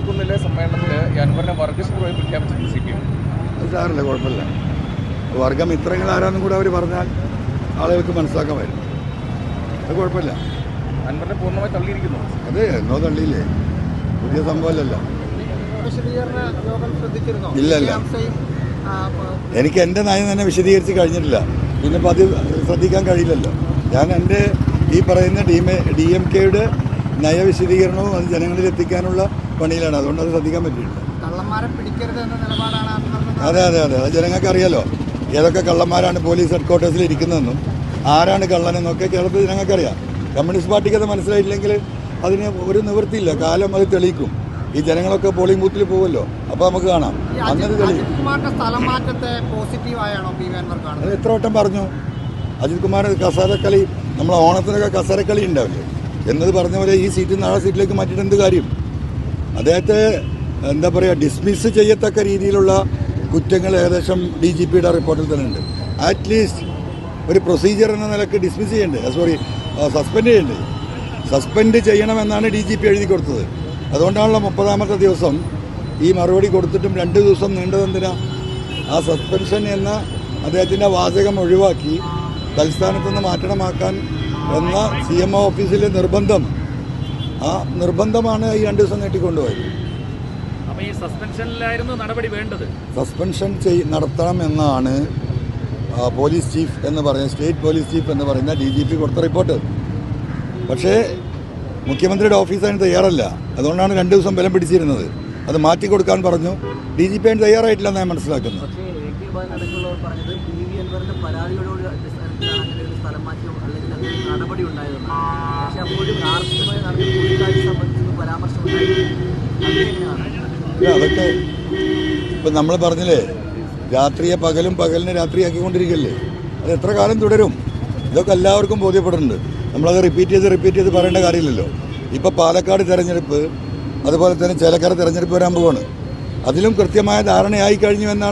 കുന്നിലെ സമ്മേളനത്തിൽ അൻവറിനെ വർഗീസ് പ്രഖ്യാപിച്ചത് സി പി എം. സാറില്ല കുഴപ്പമില്ല. വർഗം ഇത്രങ്ങൾ ആരാന്നും കൂടെ അവർ പറഞ്ഞാൽ ആളുകൾക്ക് മനസ്സിലാക്കാൻ വരും അത് കുഴപ്പമില്ല. അൻവറിനെ പൂർണമായി തള്ളിയിരിക്കുന്നു. അതെ എന്നോ തള്ളിയില്ലേ? പുതിയ സംഭവമല്ലല്ലോ. ഇല്ല, ഇല്ല. എനിക്ക് എന്റെ നയം തന്നെ വിശദീകരിച്ച് കഴിഞ്ഞിട്ടില്ല. പിന്നെ അത് ശ്രദ്ധിക്കാൻ കഴിയില്ലല്ലോ. ഞാൻ എന്റെ ഈ പറയുന്ന ഡി ഡി എം കെയുടെ നയവിശദീകരണവും അത് ജനങ്ങളിൽ എത്തിക്കാനുള്ള പണിയിലാണ്. അതുകൊണ്ട് അത് ശ്രദ്ധിക്കാൻ പറ്റിയിട്ടുണ്ട് അതെ അതെ അതെ. അത് ജനങ്ങൾക്ക് അറിയാലോ. ഏതൊക്കെ കള്ളന്മാരാണ് പോലീസ് ഹെഡ് ക്വാർട്ടേഴ്സിൽ ഇരിക്കുന്നതെന്നും ആരാണ് കള്ളനെന്നൊക്കെ കേരളത്തിൽ ജനങ്ങൾക്കറിയാം. കമ്മ്യൂണിസ്റ്റ് പാർട്ടിക്ക് അത് മനസ്സിലായില്ലെങ്കിൽ അതിന് ഒരു നിവൃത്തിയില്ല. കാലം അത് തെളിയിക്കും. ഈ ജനങ്ങളൊക്കെ പോളിംഗ് ബൂത്തിൽ പോകുമല്ലോ. അപ്പോൾ നമുക്ക് കാണാം. അങ്ങനെ തെളിയിക്കും എത്ര വട്ടം പറഞ്ഞു? അജിത് കുമാർ കസാരക്കളി നമ്മളെ ഓണത്തിനൊക്കെ കസാരക്കളി ഉണ്ടാവില്ലേ? എന്നത് പറഞ്ഞ പോലെ ഈ സീറ്റിൽ നാളെ ആ സീറ്റിലേക്ക് മാറ്റിയിട്ട് എന്ത് കാര്യം? അദ്ദേഹത്തെ എന്താ പറയുക ഡിസ്മിസ് ചെയ്യത്തക്ക രീതിയിലുള്ള കുറ്റങ്ങൾ ഏകദേശം ഡി ജി പിയുടെ റിപ്പോർട്ടിൽ തന്നെ ഉണ്ട് അറ്റ്ലീസ്റ്റ് ഒരു പ്രൊസീജിയർ എന്ന നിലയ്ക്ക് ഡിസ്മിസ് ചെയ്യണ്ടേ. സോറി സസ്പെൻഡ് ചെയ്യണ്ടേ. സസ്പെൻഡ് ചെയ്യണമെന്നാണ് ഡി ജി പി എഴുതി കൊടുത്തത്. അതുകൊണ്ടാണല്ലോ മുപ്പതാമത്തെ ദിവസം ഈ മറുപടി കൊടുത്തിട്ടും രണ്ട് ദിവസം നീണ്ടതെന്തിനാ? ആ സസ്പെൻഷൻ എന്ന അദ്ദേഹത്തിന്റെ വാചകം ഒഴിവാക്കി തലസ്ഥാനത്തുനിന്ന് മാറ്റണമാക്കാൻ എന്ന സി എം ഓഫീസിലെ നിർബന്ധം ആ നിർബന്ധമാണ് ഈ രണ്ട് ദിവസം നീട്ടിക്കൊണ്ടുപോയത് അപ്പോൾ ഈ സസ്പെൻഷനിലായിരുന്നു നടപടി വേണ്ടത്? സസ്പെൻഷൻ ചെയ് നടത്തണം എന്നാണ് പോലീസ് ചീഫ് എന്ന് പറയുന്ന സ്റ്റേറ്റ് പോലീസ് ചീഫ് എന്ന് പറയുന്ന ഡി ജി പി കൊടുത്ത റിപ്പോർട്ട്. പക്ഷേ മുഖ്യമന്ത്രിയുടെ ഓഫീസ് അതിന് തയ്യാറല്ല. അതുകൊണ്ടാണ് രണ്ട് ദിവസം ബലം പിടിച്ചിരുന്നത്. അത് മാറ്റി കൊടുക്കാൻ പറഞ്ഞു. ഡി ജി പി അതിന് തയ്യാറായിട്ടില്ലെന്ന് ഞാൻ മനസ്സിലാക്കുന്നത്. പക്ഷേ എ കെ ബാലൻ അടക്കമുള്ളവർ പറഞ്ഞത് പി വി അൻവറിന്റെ പരാതികളോട് അടിസ്ഥാനത്തിലാണ് സ്ഥലം മാറ്റി അല്ലെങ്കിൽ നടപടി ഉണ്ടായതെന്ന്. പക്ഷെ അപ്പോഴും സംബന്ധിച്ച് ഇല്ല, അതൊക്കെ ഇപ്പം നമ്മൾ പറഞ്ഞില്ലേ രാത്രിയെ പകലും പകലിനെ രാത്രിയാക്കിക്കൊണ്ടിരിക്കല്ലേ? അത് എത്ര കാലം തുടരും? ഇതൊക്കെ എല്ലാവർക്കും ബോധ്യപ്പെടുന്നുണ്ട് നമ്മളത് റിപ്പീറ്റ് ചെയ്ത് റിപ്പീറ്റ് ചെയ്ത് പറയേണ്ട കാര്യമില്ലല്ലോ. ഇപ്പോൾ പാലക്കാട് തെരഞ്ഞെടുപ്പ് അതുപോലെ തന്നെ ചേലക്കര തെരഞ്ഞെടുപ്പ് വരാൻ പോവാണ്. അതിലും കൃത്യമായ ധാരണയായി കഴിഞ്ഞു എന്നാണ്